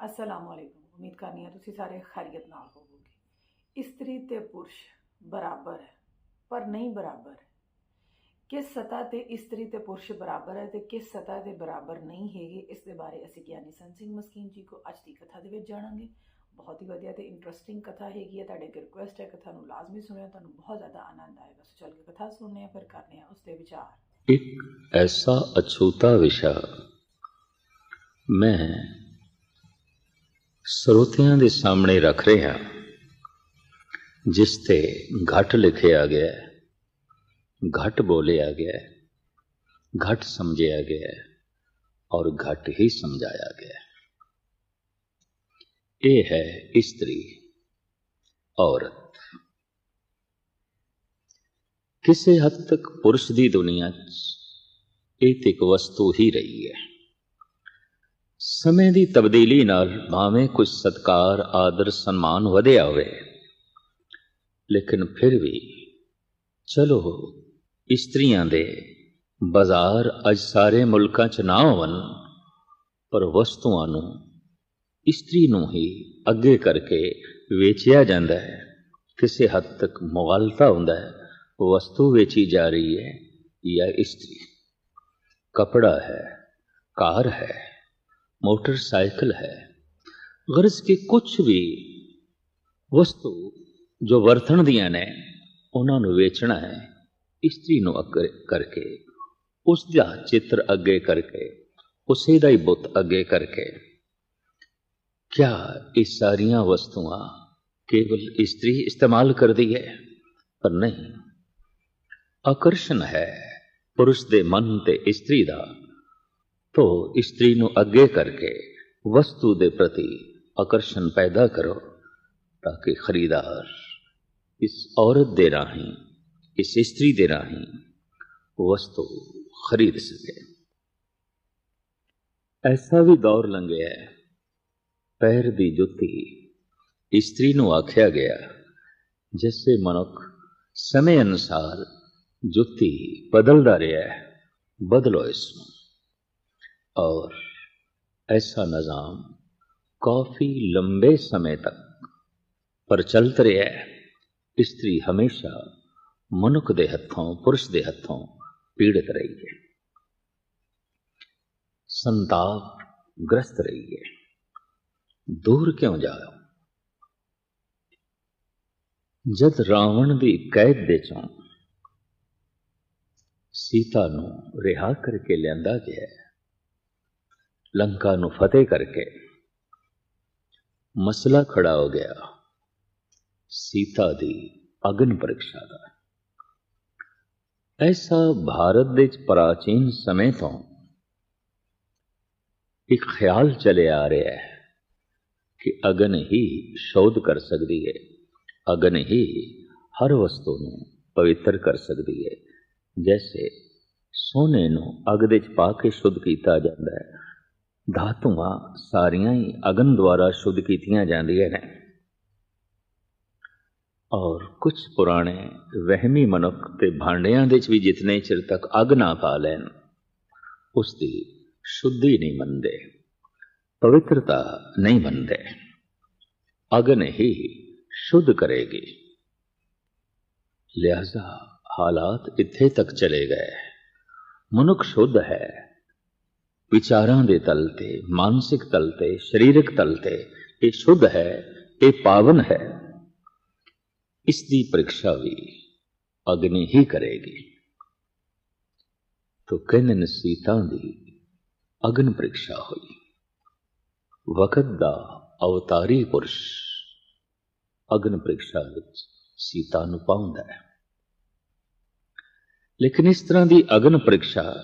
ਅਸਲਾਮ ਅਲੈਕੁਮ ਉਮੀਦ ਕਰਨੀ ਹੈ ਤੁਸੀਂ ਸਾਰੇ ਖੈਰੀਅਤ ਨਾਲ ਹੋਵੋਗੇ। ਇਸਤਰੀ ਤੇ ਪੁਰਸ਼ ਬਰਾਬਰ ਹੈ, ਪਰ ਨਹੀਂ ਬਰਾਬਰ ਕਿਸ ਸਤਾ ਤੇ ਇਸਤਰੀ ਤੇ ਪੁਰਸ਼ ਬਰਾਬਰ ਹੈ ਤੇ ਕਿਸ ਸਤਾ ਤੇ ਬਰਾਬਰ ਨਹੀਂ ਹੈਗੇ, ਇਸ ਦੇ ਬਾਰੇ ਅਸੀਂ ਗਿਆਨੀ ਸੰਤ ਸਿੰਘ ਮਸਕੀਨ ਜੀ ਕੋ ਅੱਜ ਦੀ ਕਥਾ ਦੇ ਵਿੱਚ ਜਾਣਾਂਗੇ। ਬਹੁਤ ਹੀ ਵਧੀਆ ਤੇ ਇੰਟਰਸਟਿੰਗ ਕਥਾ ਹੈਗੀ ਹੈ, ਤੁਹਾਡੇ ਅੱਗੇ ਰਿਕੁਐਸਟ ਹੈ, ਕਥਾ ਨੂੰ ਲਾਜ਼ਮੀ ਸੁਣਿਓ, ਤੁਹਾਨੂੰ ਬਹੁਤ ਜ਼ਿਆਦਾ ਆਨੰਦ ਆਏਗਾ। ਸੋ ਚੱਲ ਕੇ ਕਥਾ ਸੁਣਨੇ ਆ ਫਿਰ ਕਰਨੇ ਆ ਉਸ ਤੇ ਵਿਚਾਰ। ਇੱਕ ਐਸਾ ਅਛੂਤਾ ਵਿਸ਼ਾ, ਮੈਂ ਸਰੋਤਿਆਂ ਦੇ ਸਾਹਮਣੇ ਰੱਖ ਰਿਹਾ, ਜਿਸ ਤੇ ਘਟ ਲਿਖਿਆ ਗਿਆ ਹੈ, ਘਟ ਬੋਲਿਆ ਗਿਆ ਹੈ, ਘਟ ਸਮਝਿਆ ਗਿਆ ਹੈ ਔਰ ਘਟ ਹੀ ਸਮਝਾਇਆ ਗਿਆ ਹੈ। ਇਹ ਹੈ ਇਸਤਰੀ, ਔਰਤ। ਕਿਸੇ ਹੱਦ ਤੱਕ ਪੁਰਸ਼ ਦੀ ਦੁਨੀਆ 'ਚ ਇਹ ਤੇ ਇੱਕ ਵਸਤੂ ਹੀ ਰਹੀ ਹੈ। ਸਮੇਂ ਦੀ ਤਬਦੀਲੀ ਨਾਲ ਭਾਵੇਂ ਕੁਝ ਸਤਕਾਰ, ਆਦਰ, ਸਨਮਾਨ ਵਧਿਆ ਹੋਵੇ, ਲੇਕਿਨ ਫਿਰ ਵੀ ਚਲੋ ਇਸਤਰੀਆਂ ਦੇ ਬਾਜ਼ਾਰ ਅੱਜ ਸਾਰੇ ਮੁਲਕਾਂ 'ਚ ਨਾ ਹੋਵਨ ਪਰ ਵਸਤੂਆਂ ਨੂੰ ਇਸਤਰੀ ਨੂੰ ਹੀ ਅੱਗੇ ਕਰਕੇ ਵੇਚਿਆ ਜਾਂਦਾ ਹੈ। ਕਿਸੇ ਹੱਦ ਤੱਕ ਮੁਗਾਲਤਾ ਹੁੰਦਾ ਹੈ, ਵਸਤੂ ਵੇਚੀ ਜਾ ਰਹੀ ਹੈ ਜਾਂ ਇਸਤਰੀ। ਕਪੜਾ ਹੈ, ਕਾਰ ਹੈ ਮੋਟਰਸਾਈਕਲ ਹੈ ਗਰਜ਼ ਕਿ ਕੁਝ ਵੀ ਵਸਤੂ ਜੋ ਵਰਤਣ ਦੀਆਂ ਨੇ ਉਹਨਾਂ ਨੂੰ ਵੇਚਣਾ ਹੈ ਇਸਤਰੀ ਨੂੰ ਅੱਗੇ ਕਰਕੇ ਉਸ ਦਾ ਚਿੱਤਰ ਅੱਗੇ ਕਰਕੇ ਉਸੇ ਦਾ ਹੀ ਬੁੱਤ ਅੱਗੇ ਕਰਕੇ ਕਿਆ ਇਹ ਸਾਰੀਆਂ ਵਸਤੂਆਂ ਕੇਵਲ ਇਸਤਰੀ ਇਸਤੇਮਾਲ ਕਰਦੀ ਹੈ ਪਰ ਨਹੀਂ ਆਕਰਸ਼ਣ ਹੈ ਪੁਰਸ਼ ਦੇ ਮਨ ਤੇ ਇਸਤਰੀ ਦਾ ਤੋਂ ਇਸਤਰੀ ਨੂੰ ਅੱਗੇ ਕਰਕੇ ਵਸਤੂ ਦੇ ਪ੍ਰਤੀ ਆਕਰਸ਼ਣ ਪੈਦਾ ਕਰੋ ਤਾਂ ਕਿ ਖਰੀਦਾਰ ਇਸ ਔਰਤ ਦੇ ਰਾਹੀਂ, ਇਸ ਇਸਤਰੀ ਦੇ ਰਾਹੀਂ ਵਸਤੂ ਖਰੀਦ ਸਕੇ। ਐਸਾ ਵੀ ਦੌਰ ਲੰਘਿਆ ਹੈ। ਪੈਰ ਦੀ ਜੁੱਤੀ ਇਸਤਰੀ ਨੂੰ ਆਖਿਆ ਗਿਆ ਜਿਸੇ ਮਨੁੱਖ ਸਮੇਂ ਅਨੁਸਾਰ ਜੁੱਤੀ ਬਦਲਦਾ ਰਿਹਾ ਹੈ, ਬਦਲੋ ਇਸ ਨੂੰ। और ऐसा निज़ाम काफ़ी लंबे समय तक प्रचलित रहा है इस्त्री हमेशा मनुख के हथों पुरुष के हथों पीड़ित रही है संताप ग्रस्त रही है दूर क्यों जाओ जद रावण की कैद दे चों सीता ਨੂੰ ਰਿਹਾ ਕਰਕੇ ਲਿਆਂਦਾ ਗਿਆ ਲੰਕਾ ਨੂੰ ਫਤਿਹ ਕਰਕੇ ਮਸਲਾ ਖੜਾ ਹੋ ਗਿਆ। ਸੀਤਾ ਦੀ ਅਗਨ ਪ੍ਰੀਖਿਆ ਦਾ। ਐਸਾ ਭਾਰਤ ਦੇ ਪ੍ਰਾਚੀਨ ਸਮੇਂ ਤੋਂ ਇੱਕ ਖਿਆਲ ਚਲੇ ਆ ਰਿਹਾ ਹੈ ਕਿ ਅਗਨ ਹੀ ਸ਼ੋਧ ਕਰ ਸਕਦੀ ਹੈ। ਅਗਨ ਹੀ ਹਰ ਵਸਤੂ ਨੂੰ ਪਵਿੱਤਰ ਕਰ ਸਕਦੀ ਹੈ। ਜੈਸੇ ਸੋਨੇ ਨੂੰ ਅਗ ਦੇ ਚ ਪਾ ਕੇ ਸ਼ੁੱਧ ਕੀਤਾ ਜਾਂਦਾ ਹੈ। ਧਾਤੂਆਂ ਸਾਰੀਆਂ ਹੀ ਅਗਨ ਦੁਆਰਾ ਸ਼ੁੱਧ ਕੀਤੀਆਂ ਜਾਂਦੀਆਂ ਨੇ ਔਰ ਕੁਝ ਪੁਰਾਣੇ ਵਹਿਮੀ ਮਨੁੱਖ ਤੇ ਭਾਂਡਿਆਂ ਦੇ ਚ ਵੀ ਜਿਤਨੇ ਚਿਰ ਤੱਕ ਅਗ ਨਾ ਪਾ ਲੈਣ ਉਸ ਦੀ ਸ਼ੁੱਧੀ ਨਹੀਂ ਮੰਨਦੇ ਪਵਿੱਤਰਤਾ ਨਹੀਂ ਮੰਨਦੇ ਅਗਨ ਹੀ ਸ਼ੁੱਧ ਕਰੇਗੀ ਲਿਹਾਜ਼ਾ ਹਾਲਾਤ ਇੱਥੇ ਤੱਕ ਚਲੇ ਗਏ ਮਨੁੱਖ ਸ਼ੁੱਧ ਹੈ ਵਿਚਾਰਾਂ ਦੇ ਤਲ ਤੇ, ਮਾਨਸਿਕ ਤਲ ਤੇ, ਸਰੀਰਕ ਤਲ ਤੇ, ਇਹ ਸ਼ੁੱਧ ਹੈ, ਇਹ ਪਾਵਨ ਹੈ। ਇਸ ਦੀ ਪ੍ਰੀਖਿਆ ਵੀ ਅਗਨੀ ਹੀ ਕਰੇਗੀ। ਤੋ ਕਹਿੰਦੇ ਸੀਤਾ ਦੀ ਅਗਨ ਪ੍ਰੀਖਿਆ ਹੋਈ। ਵਕਤ ਦਾ ਅਵਤਾਰੀ ਪੁਰਸ਼ ਅਗਨ ਪ੍ਰੀਖਿਆ ਵਿੱਚ ਸੀਤਾ ਨੂੰ ਪਾਉਂਦਾ ਹੈ। ਲੇਕਿਨ ਇਸ ਤਰ੍ਹਾਂ ਦੀ ਅਗਨ ਪ੍ਰੀਖਿਆ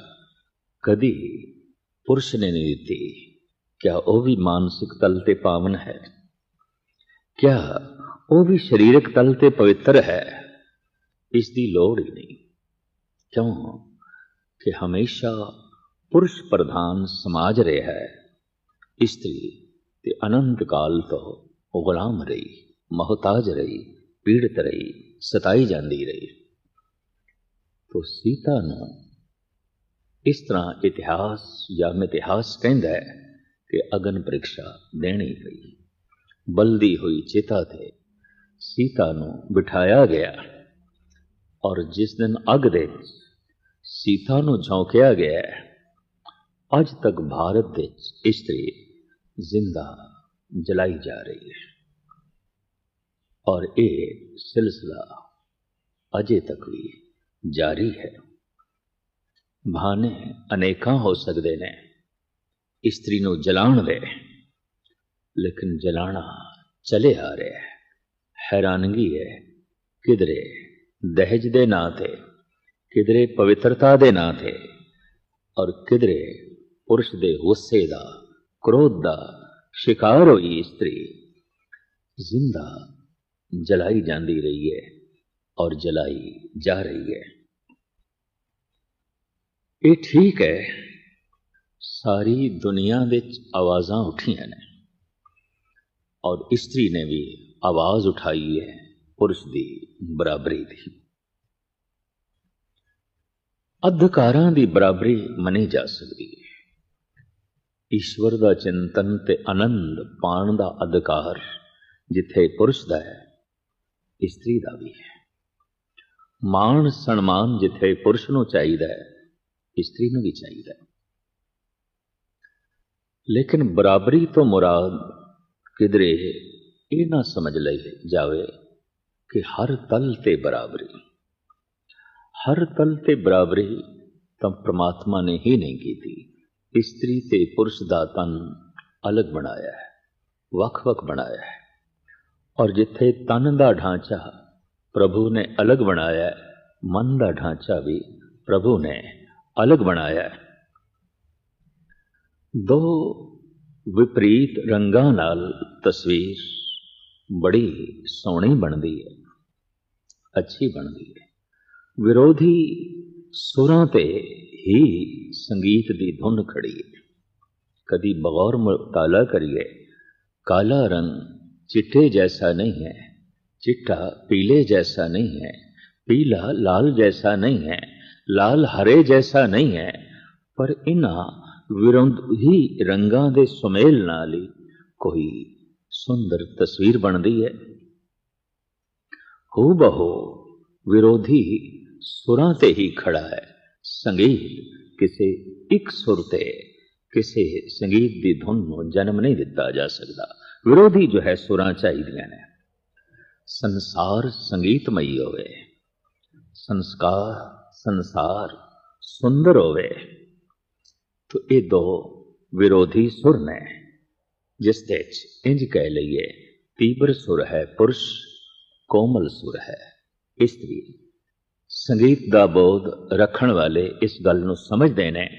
ਕਦੀ ਪੁਰਸ਼ ਨੇ ਨਹੀਂ ਦਿੱਤੀ। ਕਿਆ ਉਹ ਵੀ ਮਾਨਸਿਕ ਤਲ ਤੇ ਪਾਵਨ ਹੈ? ਕਿਆ ਉਹ ਵੀ ਸਰੀਰਕ ਤਲ ਤੇ ਪਵਿੱਤਰ ਹੈ? ਇਸ ਦੀ ਲੋੜ ਹੀ ਨਹੀਂ। ਕਿਉਂ? ਕਿ ਹਮੇਸ਼ਾ ਪੁਰਸ਼ ਪ੍ਰਧਾਨ ਸਮਾਜ ਰਿਹਾ ਹੈ। ਇਸਤਰੀ ਤੇ ਅਨੰਤ ਕਾਲ ਤੋਂ ਗੁਲਾਮ ਰਹੀ, ਮਹਤਾਜ ਰਹੀ, ਪੀੜਤ ਰਹੀ, ਸਤਾਈ ਜਾਂਦੀ ਰਹੀ। ਤੋ ਸੀਤਾ ਨੂੰ ਇਸ ਤਰ੍ਹਾਂ ਇਤਿਹਾਸ ਜਾਂ ਮਿਥਿਹਾਸ ਕਹਿੰਦਾ ਹੈ ਕਿ ਅਗਨ ਪ੍ਰੀਖਿਆ ਦੇਣੀ ਪਈ ਬਲਦੀ ਹੋਈ ਚਿਤਾ ਤੇ ਸੀਤਾ ਨੂੰ ਬਿਠਾਇਆ ਗਿਆ ਔਰ ਜਿਸ ਦਿਨ ਅੱਗ ਦੇ ਸੀਤਾ ਨੂੰ ਝੋਂਕਿਆ ਗਿਆ, ਅੱਜ ਤੱਕ ਭਾਰਤ ਦੇ ਇਸਤਰੀ ਜ਼ਿੰਦਾ ਜਲਾਈ ਜਾ ਰਹੀ ਹੈ। ਔਰ ਇਹ ਸਿਲਸਿਲਾ ਅਜੇ ਤੱਕ ਵੀ ਜਾਰੀ ਹੈ। ਬਹਾਨੇ ਅਨੇਕਾਂ ਹੋ ਸਕਦੇ ਨੇ। ਇਸਤਰੀ ਨੂੰ ਜਲਾਉਣ ਦੇ। ਲੇਕਿਨ ਜਲਾਣਾ ਚਲੇ ਆ ਰਿਹਾ ਹੈ। ਹੈਰਾਨਗੀ ਹੈ। ਕਿਧਰੇ? ਦਹਜ ਦੇ ਨਾਂ ਤੇ। ਕਿਧਰੇ ਪਵਿੱਤਰਤਾ ਦੇ ਨਾਂ ਤੇ। ਔਰ ਕਿਧਰੇ ਪੁਰਸ਼ ਦੇ ਗੁੱਸੇ ਦਾ, ਕ੍ਰੋਧ ਦਾ ਸ਼ਿਕਾਰ ਹੋਈ ਇਸਤਰੀ। ਜ਼ਿੰਦਾ ਜਲਾਈ ਜਾਂਦੀ ਰਹੀ ਹੈ ਔਰ ਜਲਾਈ ਜਾ ਰਹੀ ਹੈ। ਇਹ ਠੀਕ ਹੈ, ਸਾਰੀ ਦੁਨੀਆ ਵਿੱਚ ਆਵਾਜ਼ਾਂ ਉੱਠੀਆਂ ਨੇ ਔਰ ਇਸਤਰੀ ਨੇ ਵੀ ਆਵਾਜ਼ ਉਠਾਈ ਹੈ ਪੁਰਸ਼ ਦੀ, ਬਰਾਬਰੀ ਦੀ। ਅਧਿਕਾਰਾਂ ਦੀ ਬਰਾਬਰੀ ਮੰਨੀ ਜਾ ਸਕਦੀ ਹੈ। ਈਸ਼ਵਰ ਦਾ ਚਿੰਤਨ ਤੇ ਆਨੰਦ ਪਾਣ ਦਾ ਅਧਿਕਾਰ ਜਿੱਥੇ ਪੁਰਸ਼ ਦਾ ਹੈ, ਇਸਤਰੀ ਦਾ ਵੀ ਹੈ। ਮਾਣ ਸਨਮਾਨ ਜਿੱਥੇ ਪੁਰਸ਼ ਨੂੰ ਚਾਹੀਦਾ ਹੈ ਇਸਤਰੀ ਨੂੰ ਵੀ ਚਾਹੀਦਾ ਹੈ ਲੇਕਿਨ ਬਰਾਬਰੀ ਤੋਂ ਮੁਰਾਦ ਕਿਧਰੇ ਇਹ ਨਾ ਸਮਝ ਲਈ ਜਾਵੇ ਕਿ ਹਰ ਤਲ ਤੇ ਬਰਾਬਰੀ ਹਰ ਤਲ ਤੇ ਬਰਾਬਰੀ ਤਾਂ ਪ੍ਰਮਾਤਮਾ ਨੇ ਹੀ ਨਹੀਂ ਕੀਤੀ ਇਸਤਰੀ ਤੇ ਪੁਰਸ਼ ਦਾ ਤਨ ਅਲੱਗ ਬਣਾਇਆ ਹੈ ਵੱਖ-ਵੱਖ ਬਣਾਇਆ ਹੈ ਔਰ ਜਿੱਥੇ ਤਨ ਦਾ ਢਾਂਚਾ ਪ੍ਰਭੂ ਨੇ ਅਲੱਗ ਬਣਾਇਆ ਹੈ ਮਨ ਦਾ ਢਾਂਚਾ ਵੀ ਪ੍ਰਭੂ ਨੇ ਅਲੱਗ ਬਣਾਇਆ ਹੈ ਦੋ ਵਿਪਰੀਤ ਰੰਗਾਂ ਨਾਲ ਤਸਵੀਰ ਬੜੀ ਸੋਹਣੀ ਬਣਦੀ ਹੈ ਅੱਛੀ ਬਣਦੀ ਹੈ ਵਿਰੋਧੀ ਸੁਰਾਂ ਤੇ ਹੀ ਸੰਗੀਤ ਦੀ ਧੁਨ ਖੜੀ ਹੈ ਕਦੀ ਬਗੌਰ ਮੁਤਾਲਾ ਕਰੀਏ ਕਾਲਾ ਰੰਗ चिट्टे जैसा नहीं है चिट्टा पीले जैसा नहीं है पीला लाल जैसा नहीं है ਲਾਲ ਹਰੇ ਜੈਸਾ ਨਹੀਂ ਹੈ, ਪਰ ਇਹਨਾਂ ਵਿਰੋਧੀ ਰੰਗਾਂ ਦੇ ਸੁਮੇਲ ਨਾਲ ਹੀ ਕੋਈ ਸੁੰਦਰ ਤਸਵੀਰ ਬਣਦੀ ਹੈ। ਹੋ ਬਹੋ ਵਿਰੋਧੀ ਸੁਰਾਂ ਤੇ ਹੀ ਖੜਾ ਹੈ। ਸੰਗੀਤ ਕਿਸੇ ਇੱਕ ਸੁਰ ਤੇ ਕਿਸੇ ਸੰਗੀਤ ਦੀ ਧੁਨ ਨੂੰ ਜਨਮ ਨਹੀਂ ਦਿੱਤਾ ਜਾ ਸਕਦਾ। ਵਿਰੋਧੀ ਜੋ ਹੈ, ਸੁਰਾਂ ਚਾਹੀਦੀਆਂ ਨੇ। ਸੰਸਾਰ ਸੰਗੀਤਮਈ ਹੋਵੇ। ਸੰਸਕਾਰ ਸੰਸਾਰ ਸੁੰਦਰ ਹੋਵੇ, ਤੋ ਇਹ ਦੋ ਵਿਰੋਧੀ ਸੁਰ ਨੇ, ਜਿਸ ਦੇ ਚ ਇੰਜ ਕਹਿ ਲਈਏ, ਤੀਬਰ ਸੁਰ ਹੈ, ਪੁਰਸ਼ ਕੋਮਲ ਸੁਰ ਹੈ। ਇਸਤਰੀ ਸੰਗੀਤ ਦਾ ਬੋਧ ਰੱਖਣ ਵਾਲੇ ਇਸ ਗੱਲ ਨੂੰ ਸਮਝਦੇ ਨੇ,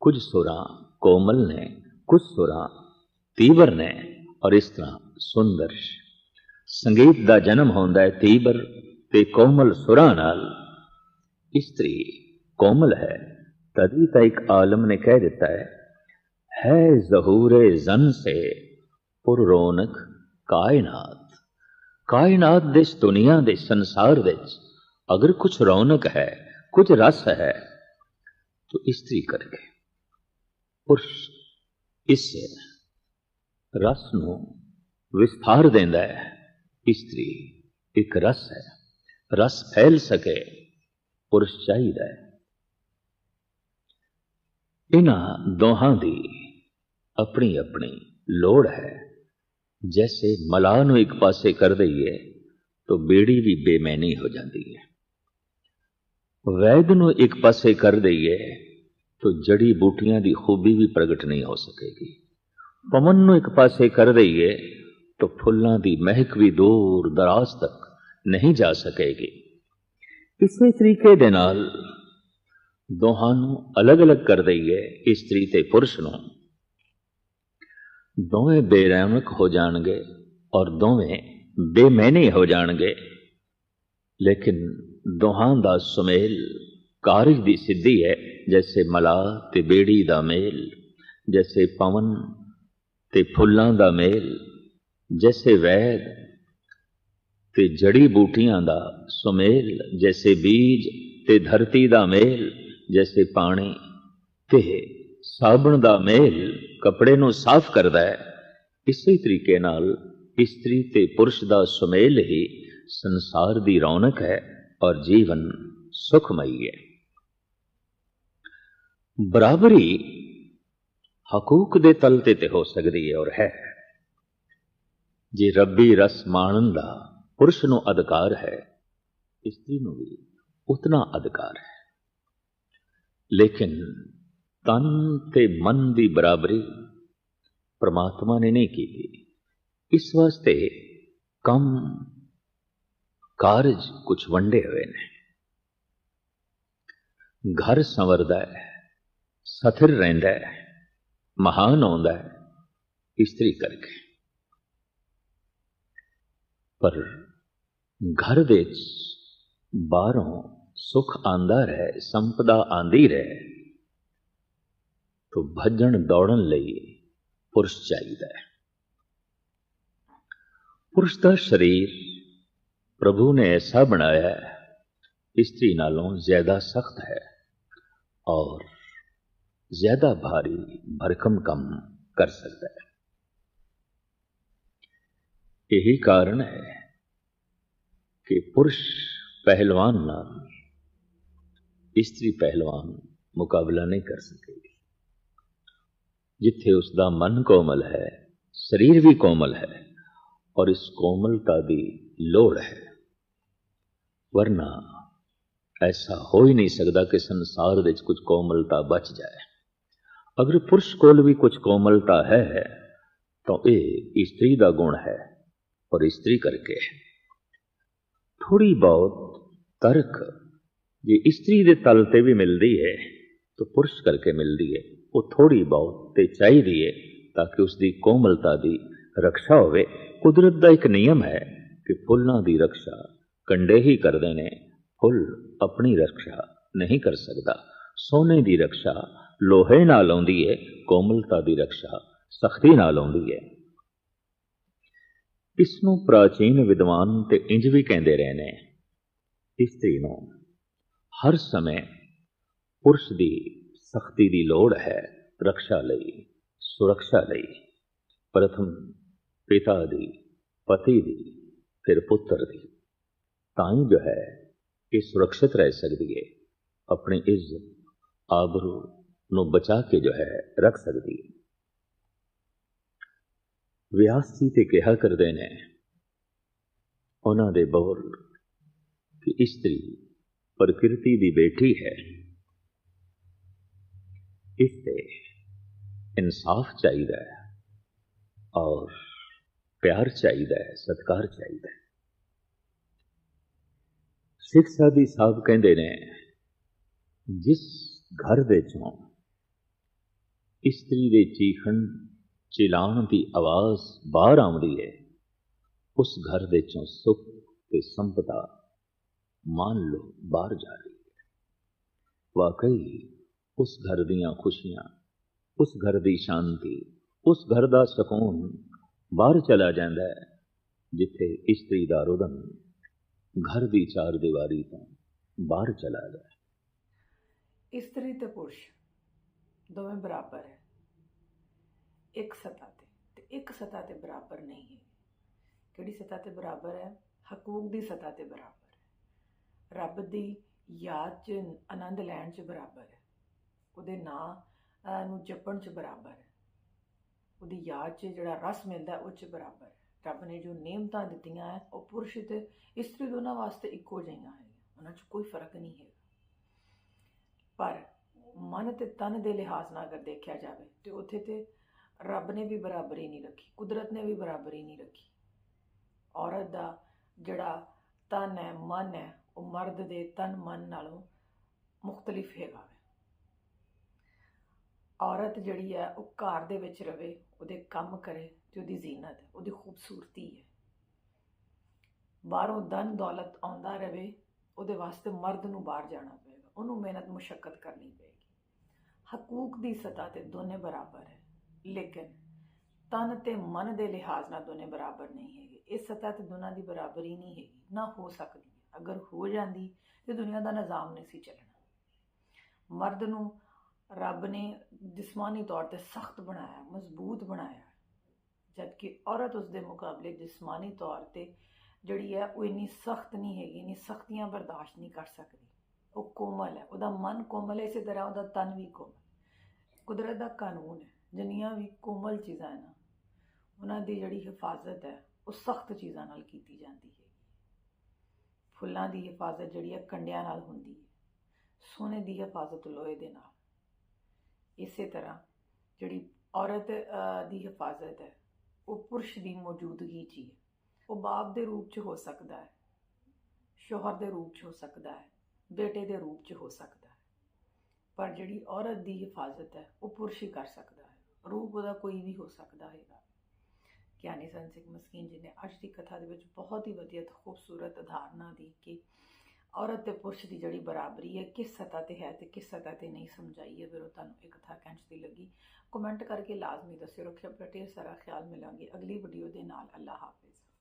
ਕੁਝ ਸੁਰਾਂ ਕੋਮਲ ਨੇ, ਕੁਝ ਸੁਰਾਂ ਤੀਬਰ ਨੇ, ਔਰ ਇਸ ਤਰ੍ਹਾਂ ਸੁੰਦਰ। ਸੰਗੀਤ ਦਾ ਜਨਮ ਹੁੰਦਾ ਹੈ ਤੀਬਰ ਤੇ ਕੋਮਲ ਸੁਰਾਂ ਨਾਲ। ਇਸਤਰੀ ਕੋਮਲ ਹੈ। ਤਦੀ ਤਾਂ ਇੱਕ ਆਲਮ ਨੇ ਕਹਿ ਦਿੱਤਾ ਹੈ ਹੈ ਜ਼ਹੂਰੇ ਜ਼ਨ ਸੇ ਪੁਰ ਰੌਨਕ ਕਾਇਨਾਤ। ਕਾਇਨਾਤ ਦੇ ਦੁਨੀਆ ਦੇ ਸੰਸਾਰ ਵਿੱਚ ਅਗਰ ਕੁਝ ਰੌਨਕ ਹੈ, ਕੁਝ ਰਸ ਹੈ, ਤਾਂ ਇਸਤਰੀ ਕਰਕੇ ਪੁਰਸ਼ ਇਸ ਰਸ ਨੂੰ ਵਿਸਥਾਰ ਦਿੰਦਾ ਹੈ। ਇਸਤਰੀ ਇੱਕ ਰਸ ਹੈ। ਰਸ ਫੈਲ ਸਕੇ ਪੁਰਸ਼ ਚਾਹੀਦਾ ਹੈ ਇਹਨਾਂ ਦੋਹਾਂ ਦੀ ਆਪਣੀ ਆਪਣੀ ਲੋੜ ਹੈ ਜੈਸੇ ਮਲਾਹ ਨੂੰ ਇੱਕ ਪਾਸੇ ਕਰ ਦਈਏ ਤਾਂ ਬੇੜੀ ਵੀ ਬੇਮੈਨੀ ਹੋ ਜਾਂਦੀ ਹੈ ਵੈਦ ਨੂੰ ਇੱਕ ਪਾਸੇ ਕਰ ਦਈਏ ਤਾਂ ਜੜੀ ਬੂਟੀਆਂ ਦੀ ਖੂਬੀ ਵੀ ਪ੍ਰਗਟ ਨਹੀਂ ਹੋ ਸਕੇਗੀ ਪਵਨ ਨੂੰ ਇੱਕ ਪਾਸੇ ਕਰ ਦਈਏ ਤਾਂ ਫੁੱਲਾਂ ਦੀ ਮਹਿਕ ਵੀ ਦੂਰ ਦਰਾਜ਼ ਤੱਕ ਨਹੀਂ ਜਾ ਸਕੇਗੀ ਇਸੇ ਤਰੀਕੇ ਦੇ ਨਾਲ ਦੋਹਾਂ ਨੂੰ ਅਲੱਗ-ਅਲੱਗ ਕਰ ਦਈਏ ਇਸਤਰੀ ਤੇ ਪੁਰਸ਼ ਨੂੰ। ਦੋਵੇਂ ਬੇਰਹਿਮਕ ਹੋ ਜਾਣਗੇ ਔਰ ਦੋਵੇਂ ਬੇਮੈਨੇ ਹੋ ਜਾਣਗੇ। ਲੇਕਿਨ ਦੋਹਾਂ ਦਾ ਸੁਮੇਲ ਕਾਰਜ ਦੀ ਸਿੱਧੀ ਹੈ, ਜੈਸੇ ਮਲਾ ਤੇ ਬੇੜੀ ਦਾ ਮੇਲ, ਜੈਸੇ ਪਵਨ ਤੇ ਫੁੱਲਾਂ ਦਾ ਮੇਲ, ਜੈਸੇ ਵੈਦ ਤੇ ਜੜੀ ਬੂਟੀਆਂ ਦਾ ਸੁਮੇਲ, ਜੈਸੇ ਬੀਜ ਤੇ ਧਰਤੀ ਦਾ ਮੇਲ, ਜੈਸੇ ਪਾਣੀ ਤੇ ਸਾਬਣ ਦਾ ਮੇਲ ਕੱਪੜੇ ਨੂੰ ਸਾਫ਼ ਕਰਦਾ ਹੈ। ਇਸੇ ਤਰੀਕੇ ਨਾਲ ਇਸਤਰੀ ਤੇ ਪੁਰਸ਼ ਦਾ ਸੁਮੇਲ ਹੀ ਸੰਸਾਰ ਦੀ ਰੌਣਕ ਹੈ ਔਰ ਜੀਵਨ ਸੁਖਮਈ ਹੈ। ਬਰਾਬਰੀ ਹਕੂਕ ਦੇ ਤਲ ਤੇ ਤੇ ਹੋ ਸਕਦੀ ਹੈ ਔਰ ਹੈ। ਜੇ ਰੱਬੀ ਰਸ ਮਾਣਨ ਦਾ ਪੁਰਸ਼ ਨੂੰ ਅਧਿਕਾਰ ਹੈ, ਇਸਤਰੀ ਨੂੰ ਵੀ ਉਤਨਾ ਅਧਿਕਾਰ ਹੈ। ਲੇਕਿਨ ਤਨ ਤੇ ਮਨ ਦੀ ਬਰਾਬਰੀ ਪ੍ਰਮਾਤਮਾ ਨੇ ਨਹੀਂ ਕੀਤੀ। ਇਸ ਵਾਸਤੇ ਕੰਮ, ਕਾਰਜ ਕੁਝ ਵੰਡੇ ਹੋਏ ਨੇ। ਘਰ ਸੰਵਰਦਾ ਹੈ, ਸਥਿਰ ਰਹਿੰਦਾ ਹੈ, ਮਹਾਨ ਆਉਂਦਾ ਹੈ, ਇਸਤਰੀ ਕਰਕੇ। ਪਰ ਘਰ ਵਿੱਚ ਬਾਹਰੋਂ ਸੁਖ ਆਂਦਾ ਰਹੇ, ਸੰਪਦਾ ਆਂਦੀ ਰਹੇ, ਤੋ ਭੱਜਣ ਦੌੜਨ ਲਈ ਪੁਰਸ਼ ਚਾਹੀਦਾ ਹੈ। ਪੁਰਸ਼ ਦਾ ਸਰੀਰ ਪ੍ਰਭੂ ਨੇ ਐਸਾ ਬਣਾਇਆ ਹੈ, ਇਸਤਰੀ ਨਾਲੋਂ ਜ਼ਿਆਦਾ ਸਖਤ ਹੈ ਔਰ ਜ਼ਿਆਦਾ ਭਾਰੀ ਭਰਕਮ ਕੰਮ ਕਰ ਸਕਦਾ ਹੈ। ਇਹੀ ਕਾਰਨ ਹੈ ਕਿ ਪੁਰਸ਼ ਪਹਿਲਵਾਨ ਨਾਲ ਇਸਤਰੀ ਪਹਿਲਵਾਨ ਮੁਕਾਬਲਾ ਨਹੀਂ ਕਰ ਸਕੇਗੀ ਜਿੱਥੇ ਉਸ ਦਾ ਮਨ ਕੋਮਲ ਹੈ ਸਰੀਰ ਵੀ ਕੋਮਲ ਹੈ ਔਰ ਇਸ ਕੋਮਲਤਾ ਦੀ ਲੋੜ ਹੈ ਵਰਨਾ ਐਸਾ ਹੋ ਹੀ ਨਹੀਂ ਸਕਦਾ ਕਿ ਸੰਸਾਰ ਵਿੱਚ ਕੁਝ ਕੋਮਲਤਾ ਬਚ ਜਾਏ ਅਗਰ ਪੁਰਸ਼ ਕੋਲ ਵੀ ਕੁਝ ਕੋਮਲਤਾ ਹੈ ਤਾਂ ਇਹ ਇਸਤਰੀ ਦਾ ਗੁਣ ਹੈ ਔਰ ਇਸਤਰੀ ਕਰਕੇ ਥੋੜੀ ਬਹੁਤ ਤਰਕ ਜੇ ਇਸਤਰੀ ਦੇ ਤਲ ਤੇ ਵੀ ਮਿਲਦੀ ਹੈ ਤਾਂ ਪੁਰਸ਼ ਕਰਕੇ ਮਿਲਦੀ ਹੈ ਉਹ ਥੋੜੀ ਬਹੁਤ ਤੇ ਚਾਹੀਦੀ ਹੈ ਤਾਂ ਕਿ ਉਸ ਦੀ ਕੋਮਲਤਾ ਦੀ ਰੱਖਿਆ ਹੋਵੇ। ਕੁਦਰਤ ਦਾ ਇੱਕ ਨਿਯਮ ਹੈ ਕਿ ਫੁੱਲਾਂ ਦੀ ਰੱਖਿਆ ਕੰਡੇ ਹੀ ਕਰਦੇ ਨੇ। ਫੁੱਲ ਆਪਣੀ ਰੱਖਿਆ ਨਹੀਂ ਕਰ ਸਕਦਾ। ਸੋਨੇ ਦੀ ਰੱਖਿਆ ਲੋਹੇ ਨਾਲ ਆਉਂਦੀ ਹੈ ਕੋਮਲਤਾ ਦੀ ਰੱਖਿਆ ਸਖਤੀ ਨਾਲ ਆਉਂਦੀ ਹੈ ਇਸ ਨੂੰ ਪ੍ਰਾਚੀਨ ਵਿਦਵਾਨ ਤੇ ਇੰਜ ਵੀ ਕਹਿੰਦੇ ਰਹੇ ਨੇ ਇਸਤਰੀ ਨੂੰ ਹਰ ਸਮੇਂ ਪੁਰਸ਼ ਦੀ ਸਖਤੀ ਦੀ ਲੋੜ ਹੈ ਰੱਖਿਆ ਲਈ ਸੁਰੱਖਿਆ ਲਈ। ਪ੍ਰਥਮ ਪਿਤਾ ਦੀ, ਪਤੀ ਦੀ, ਫਿਰ ਪੁੱਤਰ ਦੀ। ਤਾਂ ਹੀ ਜੋ ਹੈ ਇਹ ਸੁਰੱਖਿਅਤ ਰਹਿ ਸਕਦੀ ਹੈ ਆਪਣੀ ਇੱਜ਼ਤ, ਆਬਰੂ ਨੂੰ ਬਚਾ ਕੇ ਜੋ ਹੈ, ਰੱਖ ਸਕਦੀ ਹੈ ਵਿਆਸ ਜੀ ਤੇ ਕਿਹਾ ਕਰਦੇ ਨੇ, ਉਹਨਾਂ ਦੇ ਬੋਲ ਕਿ ਇਸਤਰੀ ਪ੍ਰਕਿਰਤੀ ਦੀ ਬੇਟੀ ਹੈ। ਇਸ ਤੇ ਇਨਸਾਫ ਚਾਹੀਦਾ ਹੈ ਔਰ ਪਿਆਰ ਚਾਹੀਦਾ ਹੈ, ਸਤਿਕਾਰ ਚਾਹੀਦਾ ਹੈ। ਸਿੱਖ ਸਾਦੀ ਸਾਹਿਬ ਕਹਿੰਦੇ ਨੇ, ਜਿਸ ਘਰ ਦੇ ਚੋਂ ਇਸਤਰੀ ਦੇ ਚੀਖਣ ਚਿਲਾਉਣ ਦੀ ਆਵਾਜ਼ ਬਾਹਰ ਆਉਂਦੀ ਹੈ। ਉਸ ਘਰ ਦੇ ਚੋਂ ਸੁੱਖ ਤੇ ਸੰਪਦਾ ਮੰਨ ਲਓ ਬਾਹਰ ਜਾ ਰਹੀ ਹੈ। ਵਾਕਈ ਉਸ ਘਰ ਦੀਆਂ ਖੁਸ਼ੀਆਂ, ਉਸ ਘਰ ਦੀ ਸ਼ਾਂਤੀ, ਉਸ ਘਰ ਦਾ ਸਕੂਨ ਬਾਹਰ ਚਲਾ ਜਾਂਦਾ ਹੈ, ਜਿੱਥੇ ਇਸਤਰੀ ਦਾ ਰੁਦਨ ਘਰ ਦੀ ਚਾਰ ਦੀਵਾਰੀ ਤੋਂ ਬਾਹਰ ਚਲਾ ਜਾਏ ਇਸਤਰੀ ਤੇ ਪੁਰਸ਼ ਦੋਵੇਂ ਬਰਾਬਰ ਹੈ। ਇੱਕ ਸਤਾ ਤੇ ਤੇ ਇੱਕ ਸਤਾ ਤੇ ਬਰਾਬਰ ਨਹੀਂ ਹੈ। ਕਿਹੜੀ ਸਤਾ ਤੇ ਬਰਾਬਰ ਹੈ? ਹਕੂਕ ਦੀ ਸਤਾ ਤੇ ਬਰਾਬਰ ਹੈ। ਰੱਬ ਦੀ ਯਾਦ 'ਚ, ਆਨੰਦ ਲੈਣ 'ਚ ਬਰਾਬਰ ਹੈ। ਉਹਦੇ ਨਾਂ ਨੂੰ ਜਪਣ 'ਚ ਬਰਾਬਰ ਹੈ। ਉਹਦੀ ਯਾਦ 'ਚ ਜਿਹੜਾ ਰਸ ਮਿਲਦਾ, ਉਹ 'ਚ ਬਰਾਬਰ ਹੈ। ਰੱਬ ਨੇ ਜੋ ਨਿਯਮਤਾਂ ਦਿੱਤੀਆਂ ਹੈ, ਉਹ ਪੁਰਸ਼ ਤੇ ਇਸਤਰੀ ਦੋਨਾਂ ਵਾਸਤੇ ਇੱਕੋ ਜਿਹੀਆਂ ਹੈ ਉਹਨਾਂ 'ਚ ਕੋਈ ਫ਼ਰਕ ਨਹੀਂ ਹੈ ਪਰ ਮਨ ਤੇ ਤਨ ਦੇ ਲਿਹਾਜ਼ ਨਾਲ ਅਗਰ ਦੇਖਿਆ ਜਾਵੇ, ਤੇ ਉੱਥੇ ਤੇ ਰੱਬ ਨੇ ਵੀ ਬਰਾਬਰੀ ਨਹੀਂ ਰੱਖੀ, ਕੁਦਰਤ ਨੇ ਵੀ ਬਰਾਬਰੀ ਨਹੀਂ ਰੱਖੀ। ਔਰਤ ਦਾ ਜਿਹੜਾ ਤਨ ਹੈ, ਮਨ ਹੈ, ਉਹ ਮਰਦ ਦੇ ਤਨ ਮਨ ਨਾਲੋਂ ਮੁxtਲਿਫ ਹੈਗਾ ਵੇ। ਔਰਤ ਜਿਹੜੀ ਹੈ, ਉਹ ਘਰ ਦੇ ਵਿੱਚ ਰਵੇ, ਉਹਦੇ ਕੰਮ ਕਰੇ ਤੇ ਉਹਦੀ ਜ਼ੀਨਤ ਹੈ, ਉਹਦੀ ਖੂਬਸੂਰਤੀ ਹੈ। ਬਾਹਰੋਂ ਧਨ ਦੌਲਤ ਆਉਂਦਾ ਰਵੇ, ਉਹਦੇ ਵਾਸਤੇ ਮਰਦ ਨੂੰ ਬਾਹਰ ਜਾਣਾ ਪਏਗਾ, ਉਹਨੂੰ ਮਿਹਨਤ ਮੁਸ਼ਕਲ ਕਰਨੀ ਪਏਗੀ। ਹਕੂਕ ਦੀ ਸਤਾ ਤੇ ਦੋਨੇ ਬਰਾਬਰ ਹੈ। ਲੇਕਿਨ ਤਨ ਤੇ ਮਨ ਦੇ ਲਿਹਾਜ਼ ਨਾਲ ਦੋਨੇ ਬਰਾਬਰ ਨਹੀਂ ਹੈਗੇ। ਇਸ ਸਤਹ ਤੇ ਦੋਨਾਂ ਦੀ ਬਰਾਬਰੀ ਨਹੀਂ ਹੈਗੀ, ਨਾ ਹੋ ਸਕਦੀ ਅਗਰ ਹੋ ਜਾਂਦੀ ਤੇ ਦੁਨੀਆ ਦਾ ਨਿਜ਼ਾਮ ਨਹੀਂ ਸੀ ਚੱਲਣਾ। ਮਰਦ ਨੂੰ ਰੱਬ ਨੇ ਜਿਸਮਾਨੀ ਤੌਰ ਤੇ ਸਖਤ ਬਣਾਇਆ, ਮਜ਼ਬੂਤ ਬਣਾਇਆ, ਜਦਕਿ ਔਰਤ ਉਸ ਦੇ ਮੁਕਾਬਲੇ ਜਿਸਮਾਨੀ ਤੌਰ ਤੇ ਜਿਹੜੀ ਹੈ ਉਹ ਇੰਨੀ ਸਖਤ ਨਹੀਂ ਹੈਗੀ, ਇੰਨੀ ਸਖਤੀਆਂ ਬਰਦਾਸ਼ਤ ਨਹੀਂ ਕਰ ਸਕਦੀ। ਉਹ ਕੋਮਲ ਹੈ, ਉਹਦਾ ਮਨ ਕੋਮਲ ਹੈ, ਇਸੇ ਤਰ੍ਹਾਂ ਉਹਦਾ ਤਨ ਵੀ ਕੋਮਲ ਕੁਦਰਤ ਦਾ ਕਾਨੂੰਨ ਹੈ। ਜਿੰਨੀਆਂ ਵੀ ਕੋਮਲ ਚੀਜ਼ਾਂ ਹੈ ਨਾ, ਉਹਨਾਂ ਦੀ ਜਿਹੜੀ ਹਿਫਾਜ਼ਤ ਹੈ, ਉਹ ਸਖਤ ਚੀਜ਼ਾਂ ਨਾਲ ਕੀਤੀ ਜਾਂਦੀ ਹੈ ਫੁੱਲਾਂ ਦੀ ਹਿਫਾਜ਼ਤ ਜਿਹੜੀ ਹੈ, ਕੰਡਿਆਂ ਨਾਲ ਹੁੰਦੀ ਹੈ। ਸੋਨੇ ਦੀ ਹਿਫਾਜ਼ਤ ਲੋਹੇ ਦੇ ਨਾਲ। ਇਸੇ ਤਰ੍ਹਾਂ ਜਿਹੜੀ ਔਰਤ ਦੀ ਹਿਫਾਜ਼ਤ ਹੈ, ਉਹ ਪੁਰਸ਼ ਦੀ ਮੌਜੂਦਗੀ 'ਚ ਹੀ ਹੈ। ਉਹ ਬਾਪ ਦੇ ਰੂਪ 'ਚ ਹੋ ਸਕਦਾ ਹੈ, ਸ਼ੋਹਰ ਦੇ ਰੂਪ 'ਚ ਹੋ ਸਕਦਾ ਹੈ, ਬੇਟੇ ਦੇ ਰੂਪ 'ਚ ਹੋ ਸਕਦਾ ਹੈ। ਪਰ ਜਿਹੜੀ ਔਰਤ ਦੀ ਹਿਫਾਜ਼ਤ ਹੈ, ਉਹ ਪੁਰਸ਼ ਹੀ ਕਰ ਸਕਦਾ ਹੈ। ਰੂਪ ਉਹਦਾ ਕੋਈ ਵੀ ਹੋ ਸਕਦਾ ਹੈਗਾ। ਗਿਆਨੀ ਸੰਤ ਸਿੰਘ ਮਸਕੀਨ ਜੀ ਨੇ ਅੱਜ ਦੀ ਕਥਾ ਦੇ ਵਿੱਚ ਬਹੁਤ ਹੀ ਵਧੀਆ ਤੇ ਖੂਬਸੂਰਤ ਉਦਾਹਰਨਾਂ ਦੀ ਕਿ ਔਰਤ ਤੇ ਪੁਰਸ਼ ਦੀ ਜਿਹੜੀ ਬਰਾਬਰੀ ਹੈ, ਕਿਸ ਸਤਾ ਤੇ ਹੈ ਤੇ ਕਿਸ ਸਤਾ ਤੇ ਨਹੀਂ ਸਮਝਾਈ ਹੈ। ਫਿਰ ਉਹ ਤੁਹਾਨੂੰ ਇਹ ਕਥਾ ਕੈਂਚਦੀ ਲੱਗੀ। ਕਮੈਂਟ ਕਰਕੇ ਲਾਜ਼ਮੀ ਦੱਸਿਓ। ਰੱਖਿਓ ਆਪਣਾ ਢੇਰ ਸਾਰਾ ਖਿਆਲ ਮਿਲਾਂਗੇ ਅਗਲੀ ਵੀਡੀਓ ਦੇ ਨਾਲ। ਅੱਲਾਹ ਹਾਫਿਜ਼।